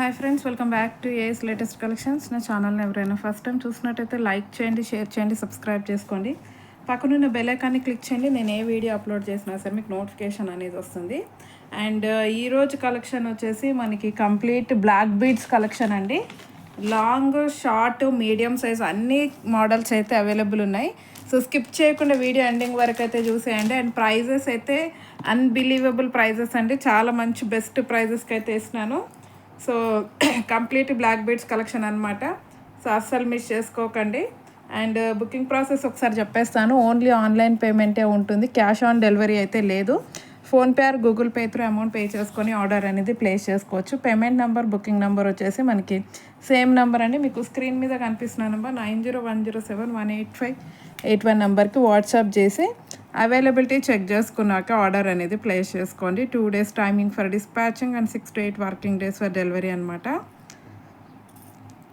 Hi friends welcome back to AS latest collections నా ఛానల్ని ఎవరైనా ఫస్ట్ టైం చూసినట్టయితే లైక్ చేయండి షేర్ చేయండి సబ్స్క్రైబ్ చేసుకోండి. పక్కనున్న బెల్ ఐకాన్ని క్లిక్ చేయండి. నేను ఏ వీడియో అప్లోడ్ చేసినా సరే మీకు నోటిఫికేషన్ అనేది వస్తుంది. అండ్ ఈరోజు కలెక్షన్ వచ్చేసి మనకి కంప్లీట్ బ్లాక్ బీడ్స్ కలెక్షన్ అండి. లాంగ్ షార్ట్ మీడియం సైజ్ అన్ని మోడల్స్ అయితే అవైలబుల్ ఉన్నాయి. సో స్కిప్ చేయకుండా వీడియో ఎండింగ్ వరకు అయితే చూసేయండి. అండ్ ప్రైజెస్ అయితే అన్బిలీవబుల్ ప్రైజెస్ అండి. చాలా మంచి బెస్ట్ ప్రైజెస్కి అయితే ఇస్తున్నాను. So complete black beads collection అనమాట సో అస్సలు మిస్ చేసుకోకండి. అండ్ బుకింగ్ ప్రాసెస్ ఒకసారి చెప్పేస్తాను. ఓన్లీ ఆన్లైన్ పేమెంటే ఉంటుంది. క్యాష్ ఆన్ డెలివరీ అయితే లేదు. PhonePe or Google Pay through amount pay చేసుకొని ఆర్డర్ అనేది ప్లేస్ చేసుకోవచ్చు. పేమెంట్ నెంబర్ బుకింగ్ నెంబర్ వచ్చేసి మనకి సేమ్ నెంబర్ అండి. మీకు స్క్రీన్ మీద కనిపిస్తున్న number nine zero one zero seven one eight five eight one నెంబర్కి వాట్సాప్ చేసి అవైలబిలిటీ చెక్ చేసుకున్నాక ఆర్డర్ అనేది ప్లేస్ చేసుకోండి. Two days timing for dispatching and six to eight working days for delivery అనమాట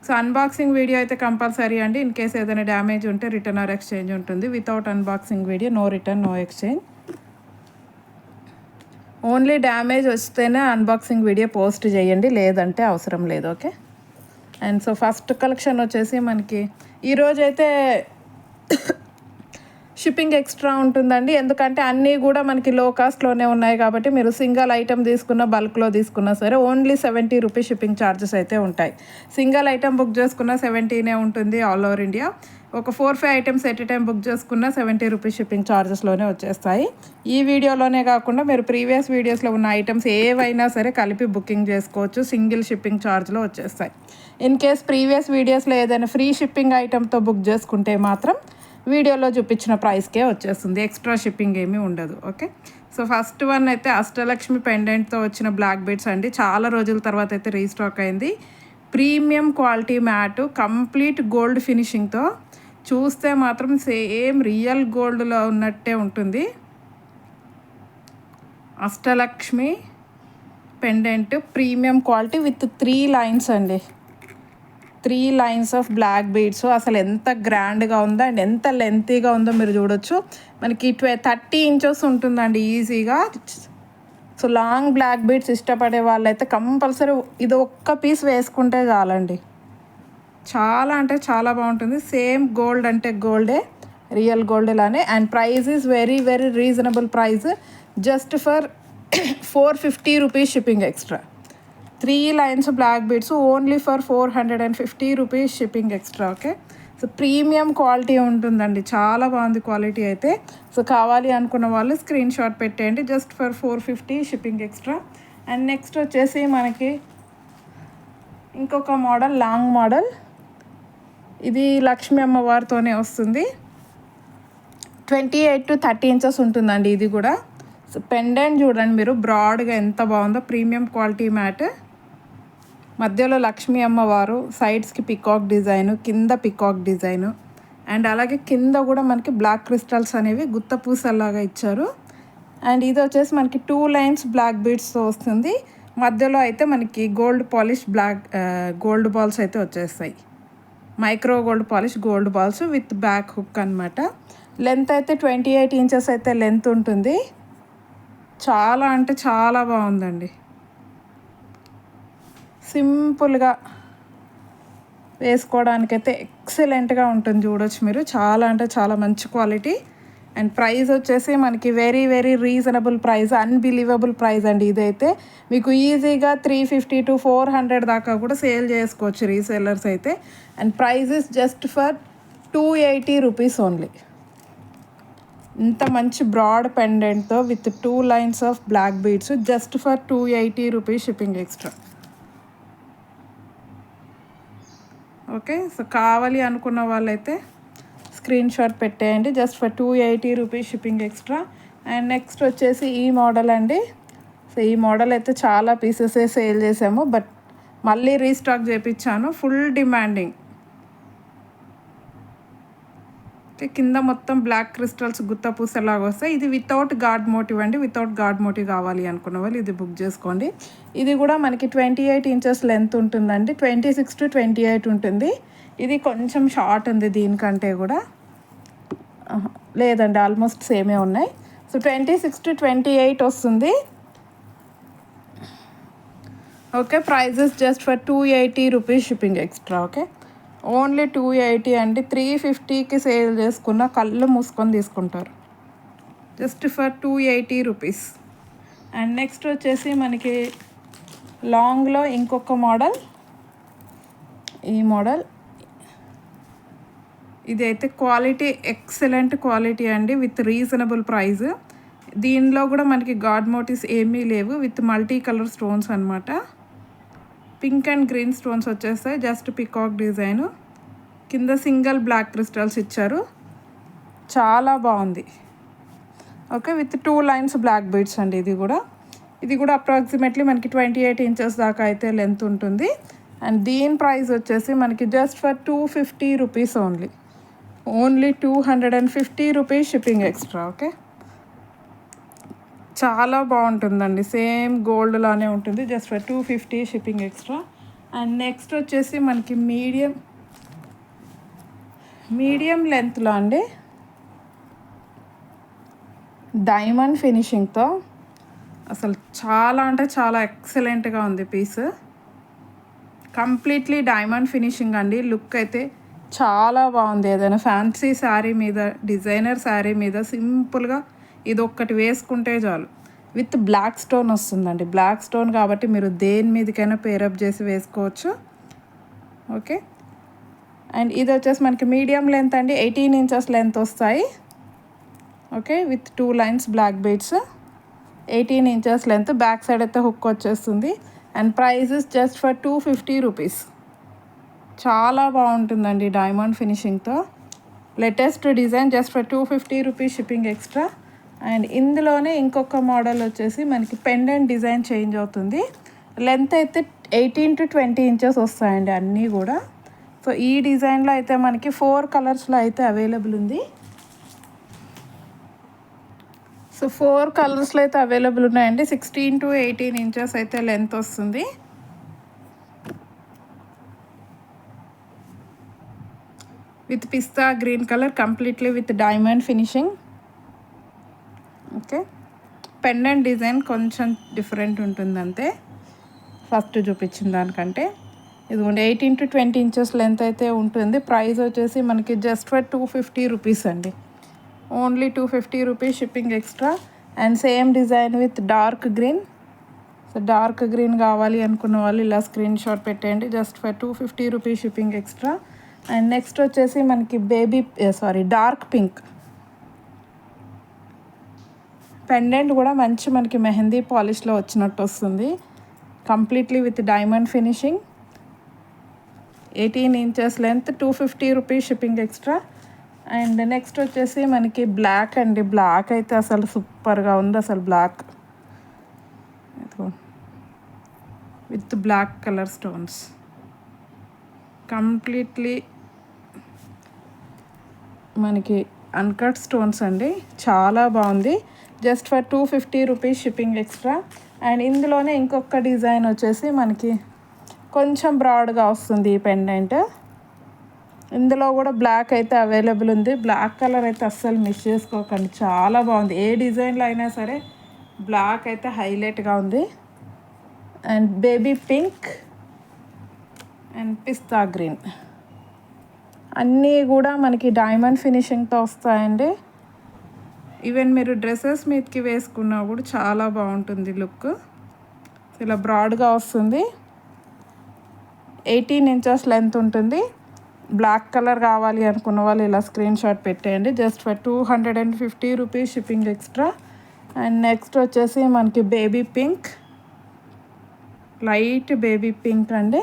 సో అన్బాక్సింగ్ వీడియో అయితే compulsory అండి. In case ఏదైనా damage ఉంటే రిటర్న్ ఆర్ ఎక్స్చేంజ్ ఉంటుంది. Without unboxing video no return no exchange only damage వస్తేనే unboxing video post చేయండి. లేదంటే అవసరం లేదు okay and so first collection వచ్చేసి మనకి ఈరోజైతే షిప్పింగ్ ఎక్స్ట్రా ఉంటుందండి. ఎందుకంటే అన్నీ కూడా మనకి లో కాస్ట్లోనే ఉన్నాయి కాబట్టి మీరు సింగిల్ ఐటమ్ తీసుకున్న బల్క్లో తీసుకున్నా సరే only seventy rupees shipping charges అయితే ఉంటాయి. సింగిల్ ఐటమ్ బుక్ చేసుకున్న సెవెంటీనే ఉంటుంది ఆల్ ఓవర్ ఇండియా ఒక four five items at time book చేసుకున్న సెవెంటీ రూపీస్ షిప్పింగ్ ఛార్జెస్లోనే వచ్చేస్తాయి. ఈ వీడియోలోనే కాకుండా మీరు ప్రీవియస్ వీడియోస్లో ఉన్న ఐటమ్స్ ఏవైనా సరే కలిపి బుకింగ్ చేసుకోవచ్చు. సింగిల్ షిప్పింగ్ ఛార్జ్లో వచ్చేస్తాయి. ఇన్ కేస్ ప్రీవియస్ వీడియోస్లో ఏదైనా ఫ్రీ షిప్పింగ్ ఐటమ్తో బుక్ చేసుకుంటే మాత్రం వీడియోలో చూపించిన ప్రైస్కే వచ్చేస్తుంది. ఎక్స్ట్రా షిప్పింగ్ ఏమీ ఉండదు. ఓకే? సో ఫస్ట్ వన్ అయితే అష్టలక్ష్మి పెండెంట్తో వచ్చిన బ్లాక్ బీడ్స్ అండి. చాలా రోజుల తర్వాత అయితే రీస్టాక్ అయింది. Premium quality matte complete gold ఫినిషింగ్తో చూస్తే మాత్రం సేమ్ రియల్ గోల్డ్లో ఉన్నట్టే ఉంటుంది. Ashtalakshmi pendant premium quality with three lines అండి. Three lines of black beads. అసలు ఎంత గ్రాండ్గా ఉందో అండ్ ఎంత లెంతీగా ఉందో మీరు చూడొచ్చు. మనకి ట్వె థర్టీ ఇంచెస్ ఉంటుందండి ఈజీగా. సో లాంగ్ బ్లాక్ బీడ్స్ ఇష్టపడే వాళ్ళైతే కంపల్సరీ ఇది ఒక్క పీస్ వేసుకుంటే చాలండి. చాలా అంటే చాలా బాగుంటుంది. సేమ్ గోల్డ్ అంటే గోల్డే రియల్ గోల్డ్ లానే. And price is very very reasonable price. Just for four fifty rupees shipping extra. Three lines black beads only for four hundred and fifty rupees shipping extra okay? So premium quality ఉంటుందండి చాలా బాగుంది quality అయితే. So కావాలి అనుకున్న వాళ్ళు screen shot పెట్టేయండి just for four fifty shipping extra. And next వచ్చేసి మనకి ఇంకొక మోడల్ లాంగ్ మోడల్. ఇది లక్ష్మీ అమ్మవారితోనే వస్తుంది. Twenty eight to thirty inches ఉంటుందండి ఇది కూడా. సో పెండెంట్ చూడండి మీరు బ్రాడ్గా ఎంత బాగుందో ప్రీమియం క్వాలిటీ మ్యాట్. మధ్యలో లక్ష్మీ అమ్మవారు సైడ్స్కి పికాక్ డిజైను కింద పికాక్ డిజైను అండ్ అలాగే కింద కూడా మనకి బ్లాక్ క్రిస్టల్స్ అనేవి గుత్త పూసల్లాగా ఇచ్చారు. అండ్ ఇది వచ్చేసి మనకి టూ లైన్స్ బ్లాక్ బీడ్స్తో వస్తుంది. మధ్యలో అయితే మనకి gold polish black gold balls అయితే వచ్చేస్తాయి. Micro gold polish gold balls with back hook అనమాట లెంత్ అయితే ట్వంటీ ఎయిట్ ఇంచెస్ అయితే లెంత్ ఉంటుంది. చాలా అంటే చాలా బాగుందండి. సింపుల్గా వేసుకోవడానికైతే ఎక్సలెంట్గా ఉంటుంది చూడొచ్చు మీరు. చాలా అంటే చాలా మంచి క్వాలిటీ. అండ్ ప్రైస్ వచ్చేసి మనకి very very reasonable price unbelievable price అండి ఇదైతే. మీకు ఈజీగా three fifty to four hundred దాకా కూడా సేల్ చేసుకోవచ్చు రీసేలర్స్ అయితే. And price is just for two eighty rupees only. ఇంత మంచి broad పెండెంట్తో with two lines of black beads just for two eighty rupees shipping extra. Okay? So కావాలి అనుకున్న వాళ్ళైతే screen shot పెట్టేయండి. Just for two eighty rupees shipping extra. And next వచ్చేసి ఈ model అండి. So ఈ మోడల్ అయితే చాలా పీసెసే సేల్ చేసాము. బట్ మళ్ళీ రీస్టాక్ చేయించాను ఫుల్ డిమాండింగ్. కింద మొత్తం బ్లాక్ క్రిస్టల్స్ గుత్త పూసలాగా వస్తాయి. ఇది వితౌట్ గాడ్ మోటివ్ అండి. వితౌట్ గాడ్ మోటివ్ కావాలి అనుకున్న వాళ్ళు ఇది బుక్ చేసుకోండి. ఇది కూడా మనకి ట్వంటీ ఎయిట్ ఇంచెస్ లెంత్ ఉంటుందండి. Twenty six to twenty eight ఉంటుంది. ఇది కొంచెం షార్ట్ ఉంది దీనికంటే కూడా. లేదండి ఆల్మోస్ట్ సేమే ఉన్నాయి. So twenty six to twenty eight వస్తుంది okay prices just for two eighty rupees shipping extra okay only two eighty అండి. త్రీ ఫిఫ్టీకి సేల్ చేసుకున్న కళ్ళు మూసుకొని తీసుకుంటారు. Just for two eighty rupees. And next వచ్చేసి మనకి లాంగ్లో ఇంకొక మోడల్. ఈ మోడల్. ఇది అయితే క్వాలిటీ ఎక్సలెంట్ క్వాలిటీ అండి విత్ రీజనబుల్ ప్రైస్. దీనిలో కూడా మనకి గాడ్ మోటివ్స్ ఏమీ లేవు. విత్ మల్టీ కలర్ స్టోన్స్ అనమాట పింక్ అండ్ గ్రీన్ స్టోన్స్ వచ్చేస్తాయి. Just peacock design. కింద సింగిల్ బ్లాక్ క్రిస్టల్స్ ఇచ్చారు. చాలా బాగుంది. Okay with two lines black beads అండి ఇది కూడా. ఇది కూడా అప్రాక్సిమేట్లీ మనకి ట్వంటీ ఎయిట్ ఇంచెస్ దాకా అయితే లెంత్ ఉంటుంది. అండ్ దీని ప్రైస్ వచ్చేసి మనకి just for two fifty rupees only. Only two hundred and fifty rupees shipping extra okay? చాలా బాగుంటుందండి. సేమ్ గోల్డ్ లానే ఉంటుంది. Just for two fifty shipping extra. And next వచ్చేసి మనకి మీడియం మీడియం లెంత్లో అండి. డైమండ్ ఫినిషింగ్తో అసలు చాలా అంటే చాలా ఎక్సలెంట్గా ఉంది పీస్. కంప్లీట్లీ డైమండ్ ఫినిషింగ్ అండి. లుక్ అయితే చాలా బాగుంది. ఏదైనా ఫ్యాన్సీ శారీ మీద డిజైనర్ శారీ మీద సింపుల్గా ఇది ఒక్కటి వేసుకుంటే చాలు. విత్ బ్లాక్ స్టోన్ వస్తుందండి. బ్లాక్ స్టోన్ కాబట్టి మీరు దేని మీదకైనా పేరప్ చేసి వేసుకోవచ్చు. ఓకే? అండ్ ఇది వచ్చేసి మనకి మీడియం లెంత్ అండి. ఎయిటీన్ ఇంచెస్ లెంత్ వస్తాయి. Okay? With two lines black beads. Eighteen inches length. Back side అయితే హుక్ వచ్చేస్తుంది. And prices just for two fifty rupees. చాలా బాగుంటుందండి diamond ఫినిషింగ్తో. Latest design just for two fifty rupees shipping extra. And ఇందులోనే ఇంకొక model వచ్చేసి మనకి pendant design change అవుతుంది. Length అయితే ఎయిటీన్ టు ట్వంటీ ఇంచెస్ వస్తాయండి అన్నీ కూడా. సో ఈ డిజైన్లో అయితే మనకి ఫోర్ కలర్స్లో అయితే అవైలబుల్ ఉంది. సో ఫోర్ కలర్స్లో అయితే అవైలబుల్ ఉన్నాయండి. సిక్స్టీన్ టు ఎయిటీన్ ఇంచెస్ అయితే లెంత్ వస్తుంది. With pista green colour completely with diamond finishing. Okay. Pendant design కొంచెం డిఫరెంట్ ఉంటుంది అంతే ఫస్ట్ చూపించిన దానికంటే. ఇదిగోండి eighteen to twenty inches length అయితే ఉంటుంది. ప్రైస్ వచ్చేసి మనకి just for two fifty rupees అండి. Only two fifty rupees shipping extra. And same design with dark green. So dark green కావాలి అనుకున్న వాళ్ళు ఇలా స్క్రీన్ షాట్ పెట్టేయండి. Just for two fifty rupees shipping extra. And next వచ్చేసి మనకి baby sorry dark pink. Pendant కూడా మంచి మనకి మెహందీ పాలిష్లో వచ్చినట్టు వస్తుంది. Completely with diamond finishing eighteen inches length two fifty rupees shipping extra and next వచ్చేసి మనకి బ్లాక్ అండి. బ్లాక్ అయితే అసలు సూపర్గా ఉంది. అసలు black with black colour stones completely మనకి అన్కట్ స్టోన్స్ అండి. చాలా బాగుంది. Just for two fifty rupees shipping extra and ఇందులోనే ఇంకొక డిజైన్ వచ్చేసి మనకి కొంచెం బ్రాడ్గా వస్తుంది ఈ పెండెంట్ ఇందులో కూడా బ్లాక్ అయితే అవైలబుల్ ఉంది. బ్లాక్ కలర్ అయితే అస్సలు మిస్ చేసుకోకండి. చాలా బాగుంది. ఏ డిజైన్లో అయినా సరే బ్లాక్ అయితే హైలైట్గా ఉంది. And baby pink and pista green అన్నీ కూడా మనకి డైమండ్ ఫినిషింగ్తో వస్తాయండి. ఈవెన్ మీరు డ్రెస్సెస్ మీదకి వేసుకున్నా కూడా చాలా బాగుంటుంది లుక్ ఇలా బ్రాడ్గా వస్తుంది. ఎయిటీన్ ఇంచెస్ లెంత్ ఉంటుంది. బ్లాక్ కలర్ కావాలి అనుకున్న వాళ్ళు ఇలా స్క్రీన్ షాట్ పెట్టేయండి. Just for two hundred and fifty rupees shipping extra and next వచ్చేసి మనకి baby pink light baby pink అండి.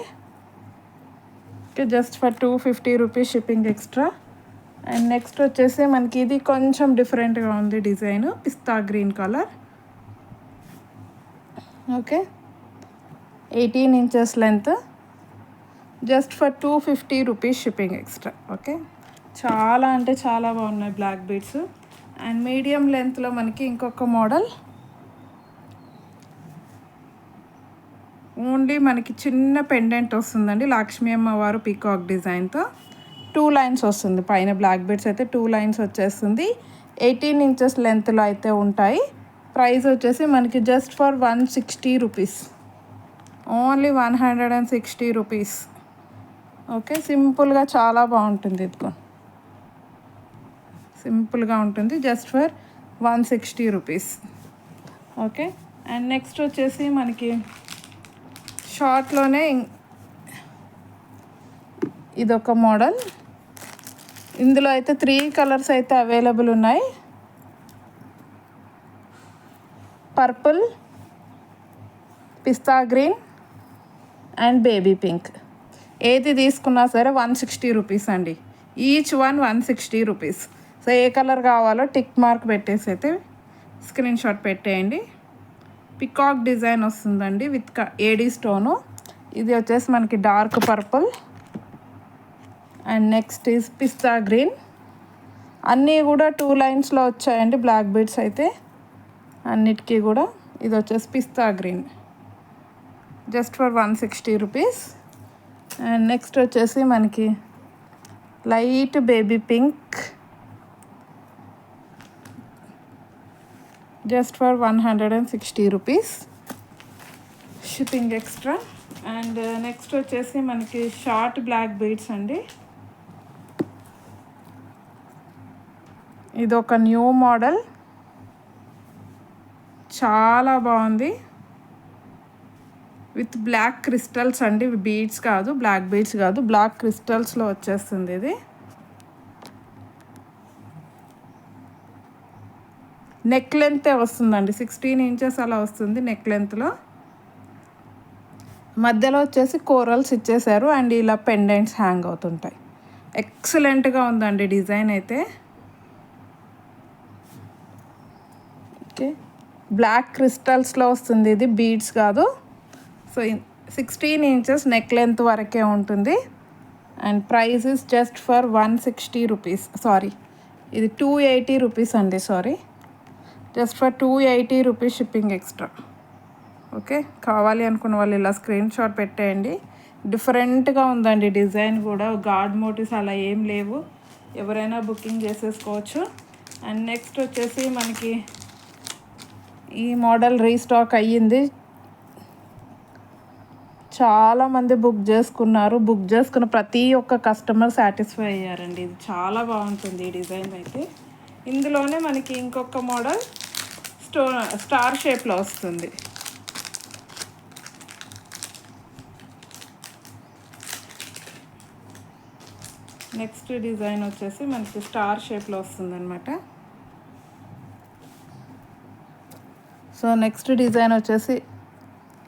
Just for two fifty rupees shipping extra and next వచ్చేసి మనకి ఇది కొంచెం డిఫరెంట్గా ఉంది design pista green colour. Okay. Eighteen inches length just for two fifty rupees shipping extra okay. చాలా అంటే చాలా బాగున్నాయి బ్లాక్ బీడ్స్ అండ్ మీడియం లెంత్లో మనకి ఇంకొక మోడల్ ఓన్లీ మనకి చిన్న పెండెంట్ వస్తుందండి. లక్ష్మీ అమ్మవారు పీకాక్ డిజైన్తో టూ లైన్స్ వస్తుంది. పైన బ్లాక్ బెడ్స్ అయితే టూ లైన్స్ వచ్చేస్తుంది. ఎయిటీన్ ఇంచెస్ లెంత్లో అయితే ఉంటాయి. ప్రైస్ వచ్చేసి మనకి just for one sixty rupees only one hundred and sixty rupees okay సింపుల్గా చాలా బాగుంటుంది ఇదిగో. సింపుల్గా ఉంటుంది just for one sixty rupees okay and next వచ్చేసి మనకి షార్ట్లోనే ఇదొక మోడల్ ఇందులో అయితే త్రీ కలర్స్ అయితే అవైలబుల్ ఉన్నాయి. Purple pista green and baby pink ఏది తీసుకున్నా సరే వన్ సిక్స్టీ రూపీస్ అండి. Each one one sixty rupees so ఏ కలర్ కావాలో టిక్ మార్క్ పెట్టేసి అయితే స్క్రీన్ షాట్ పెట్టేయండి. పికాక్ డిజైన్ వస్తుందండి విత్ ఏడీ స్టోను ఇది వచ్చేసి మనకి dark purple and next is pista green. అన్నీ కూడా టూ లైన్స్లో వచ్చాయండి బ్లాక్ బీడ్స్ అయితే. అన్నిటికీ కూడా ఇది వచ్చేసి pista green. Just for one sixty rupees. And next వచ్చేసి మనకి light baby pink. Just for one hundred and sixty rupees. Shipping extra. And next వచ్చేసి మనకి షార్ట్ బ్లాక్ బీడ్స్ అండి. ఇది ఒక న్యూ మోడల్ చాలా బాగుంది. విత్ బ్లాక్ క్రిస్టల్స్ అండి. బీడ్స్ కాదు బ్లాక్ బీడ్స్ కాదు. బ్లాక్ క్రిస్టల్స్లో వచ్చేస్తుంది ఇది. నెక్ లెంతే వస్తుందండి. సిక్స్టీన్ ఇంచెస్ అలా వస్తుంది నెక్ లెంత్లో మధ్యలో వచ్చేసి కోరల్స్ ఇచ్చేసారు అండ్ ఇలా పెండెంట్స్ హ్యాంగ్ అవుతుంటాయి. ఎక్సలెంట్గా ఉందండి డిజైన్ అయితే. ఓకే. బ్లాక్ క్రిస్టల్స్లో వస్తుంది ఇది బీడ్స్ కాదు. So sixteen inches neck length వరకే ఉంటుంది. And price is just for one sixty rupees sorry ఇది టూ ఎయిటీ రూపీస్ అండి sorry just for two eighty rupees shipping extra okay కావాలి అనుకున్న వాళ్ళు ఇలా స్క్రీన్ షాట్ పెట్టేయండి. డిఫరెంట్గా ఉందండి డిజైన్ కూడా. గాడ్ మోటివ్స్ అలా ఏం లేవు. ఎవరైనా బుకింగ్ చేసేసుకోవచ్చు. అండ్ నెక్స్ట్ వచ్చేసి మనకి ఈ మోడల్ రీస్టాక్ అయ్యింది. చాలామంది బుక్ చేసుకున్నారు. బుక్ చేసుకున్న ప్రతి ఒక్క కస్టమర్ సాటిస్ఫై అయ్యారండి. ఇది చాలా బాగుంటుంది ఈ డిజైన్ అయితే. ఇందులోనే మనకి ఇంకొక మోడల్ స్టో స్టార్ షేప్లో వస్తుంది. నెక్స్ట్ డిజైన్ వచ్చేసి మనకి స్టార్ షేప్లో వస్తుంది సో నెక్స్ట్ డిజైన్ వచ్చేసి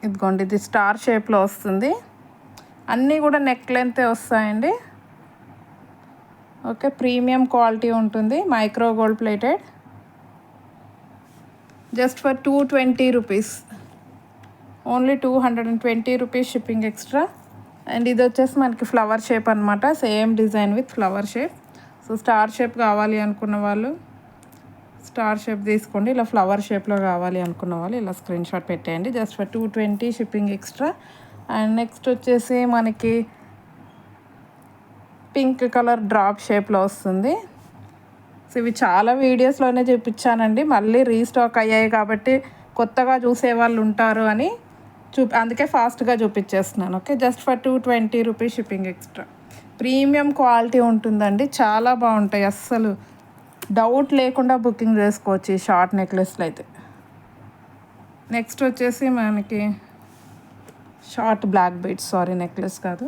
ఇదిగోండి ఇది స్టార్ షేప్లో వస్తుంది. అన్నీ కూడా నెక్ లెంతే వస్తాయండి. ఓకే ప్రీమియం క్వాలిటీ ఉంటుంది micro gold plated. Just for two twenty rupees. Only two hundred and twenty rupees shipping extra. And ఇది వచ్చేసి మనకి ఫ్లవర్ షేప్ అనమాట same design with flower shape. So star shape కావాలి అనుకున్న వాళ్ళు స్టార్ షేప్ తీసుకోండి. ఇలా ఫ్లవర్ షేప్లో కావాలి అనుకున్న వాళ్ళు ఇలా స్క్రీన్ షాట్ పెట్టేయండి. Just for two twenty shipping extra. And next వచ్చేసి మనకి పింక్ కలర్ డ్రాప్ షేప్లో వస్తుంది. సో ఇవి చాలా వీడియోస్లోనే చూపించానండి. మళ్ళీ రీస్టాక్ అయ్యాయి కాబట్టి కొత్తగా చూసే వాళ్ళు ఉంటారు అని చూ అందుకే ఫాస్ట్గా చూపించేస్తున్నాను. Okay? Just for two twenty rupees shipping extra. Premium quality ఉంటుందండి. చాలా బాగుంటాయి అస్సలు. డౌట్ లేకుండా బుకింగ్ చేసుకోవచ్చు ఈ షార్ట్ నెక్లెస్లు అయితే. నెక్స్ట్ వచ్చేసి మనకి short black beads sorry necklace కాదు.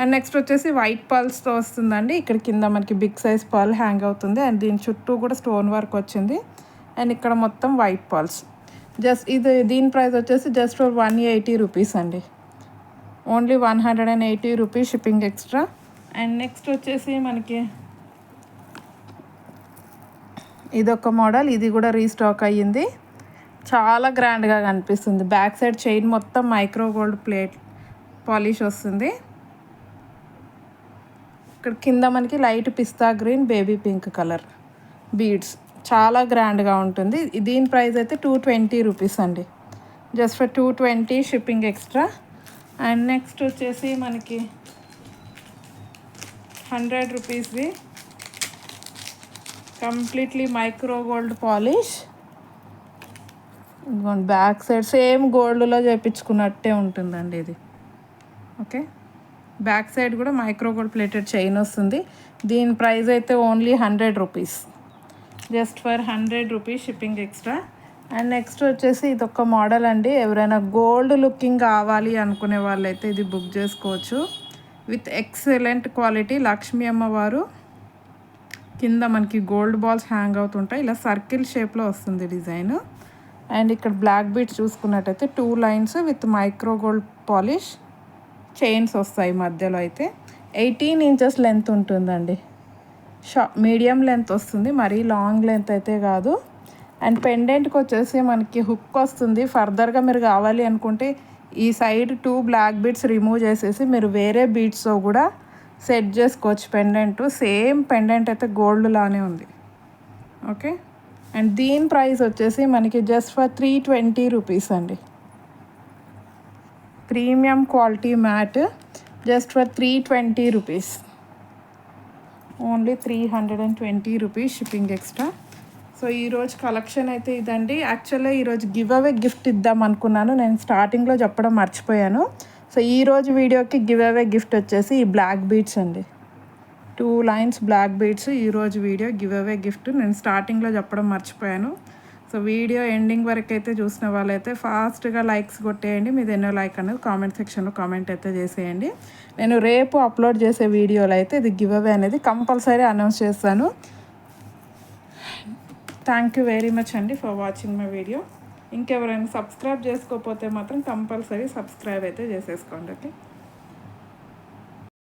అండ్ నెక్స్ట్ వచ్చేసి వైట్ పర్ల్స్తో వస్తుందండి. ఇక్కడ కింద మనకి బిగ్ సైజ్ పర్ల్ హ్యాంగ్ అవుతుంది. అండ్ దీని చుట్టూ కూడా స్టోన్ వర్క్ వచ్చింది. అండ్ ఇక్కడ మొత్తం వైట్ పర్ల్స్. జస్ట్ ఇది దీని ప్రైస్ వచ్చేసి just for one eighty rupees అండి. Only one hundred and eighty rupees shipping extra. And next వచ్చేసి మనకి ఇదొక మోడల్ ఇది కూడా రీస్టాక్ అయ్యింది. చాలా గ్రాండ్గా కనిపిస్తుంది. బ్యాక్ సైడ్ చైన్ మొత్తం మైక్రో గోల్డ్ ప్లేట్ పాలిష్ వస్తుంది. ఇక్కడ కింద మనకి light pista green baby pink colour beads. చాలా గ్రాండ్గా ఉంటుంది. దీని ప్రైస్ అయితే టూ ట్వంటీ రూపీస్ అండి. Just for two twenty shipping extra. And next వచ్చేసి మనకి హండ్రెడ్ రూపీస్ది కంప్లీట్లీ మైక్రో గోల్డ్ పాలిష్. ఇదిగోండి బ్యాక్ సైడ్ సేమ్ గోల్డ్లో చేయించుకున్నట్టే ఉంటుందండి ఇది. ఓకే? బ్యాక్ సైడ్ కూడా మైక్రో గోల్డ్ ప్లేటెడ్ చైన్ వస్తుంది. దీని ప్రైస్ అయితే only hundred rupees. Just for hundred rupees shipping extra. And next వచ్చేసి ఇది ఒక మోడల్ అండి. ఎవరైనా గోల్డ్ లుకింగ్ కావాలి అనుకునే వాళ్ళైతే ఇది బుక్ చేసుకోవచ్చు. విత్ ఎక్సలెంట్ క్వాలిటీ లక్ష్మీ అమ్మవారు. కింద మనకి గోల్డ్ బాల్స్ హ్యాంగ్ అవుతుంటాయి. ఇలా సర్కిల్ షేప్లో వస్తుంది డిజైన్. అండ్ ఇక్కడ బ్లాక్ బీట్స్ చూసుకున్నట్టయితే two lines with micro gold polish chains వస్తాయి మధ్యలో అయితే. ఎయిటీన్ ఇంచెస్ లెంత్ ఉంటుందండి. షా మీడియం లెంత్ వస్తుంది. మరీ లాంగ్ లెంత్ అయితే కాదు. అండ్ పెండెంట్కి వచ్చేసి మనకి హుక్ వస్తుంది. ఫర్దర్గా మీరు కావాలి అనుకుంటే ఈ side two black beads remove చేసేసి మీరు వేరే బీడ్స్తో కూడా సెట్ చేసుకోవచ్చు పెండెంట్ సేమ్ పెండెంట్ అయితే గోల్డ్ లానే ఉంది. ఓకే అండ్ దీని ప్రైస్ వచ్చేసి మనకి just for three twenty rupees అండి. Premium quality matte just for three twenty rupees only three hundred and twenty rupees shipping extra so ఈరోజు కలెక్షన్ అయితే ఇదండి. యాక్చువల్గా ఈరోజు గివ్ అవే గిఫ్ట్ ఇద్దాం అనుకున్నాను. నేను స్టార్టింగ్లో చెప్పడం మర్చిపోయాను. సో ఈరోజు వీడియోకి గివ్ అవే గిఫ్ట్ వచ్చేసి ఈ బ్లాక్ బీట్స్ అండి. టూ లైన్స్ బ్లాక్ బీట్స్ ఈరోజు వీడియో గివ్ అవే గిఫ్ట్. నేను స్టార్టింగ్లో చెప్పడం మర్చిపోయాను. సో వీడియో ఎండింగ్ వరకు అయితే చూసిన వాళ్ళైతే ఫాస్ట్గా లైక్స్ కొట్టేయండి. మీది ఎన్నో లైక్ అనేది కామెంట్ సెక్షన్లో కామెంట్ అయితే చేసేయండి. నేను రేపు అప్లోడ్ చేసే వీడియోలో అయితే ఇది గివ్ అవే అనేది కంపల్సరీ అనౌన్స్ చేస్తాను. థ్యాంక్ యూ వెరీ మచ్ అండి ఫర్ వాచింగ్ మై వీడియో. ఇంకెవరైనా సబ్స్క్రైబ్ చేసుకోకపోతే మాత్రం కంపల్సరీ సబ్స్క్రైబ్ అయితే చేసేసుకోండి ఓకే?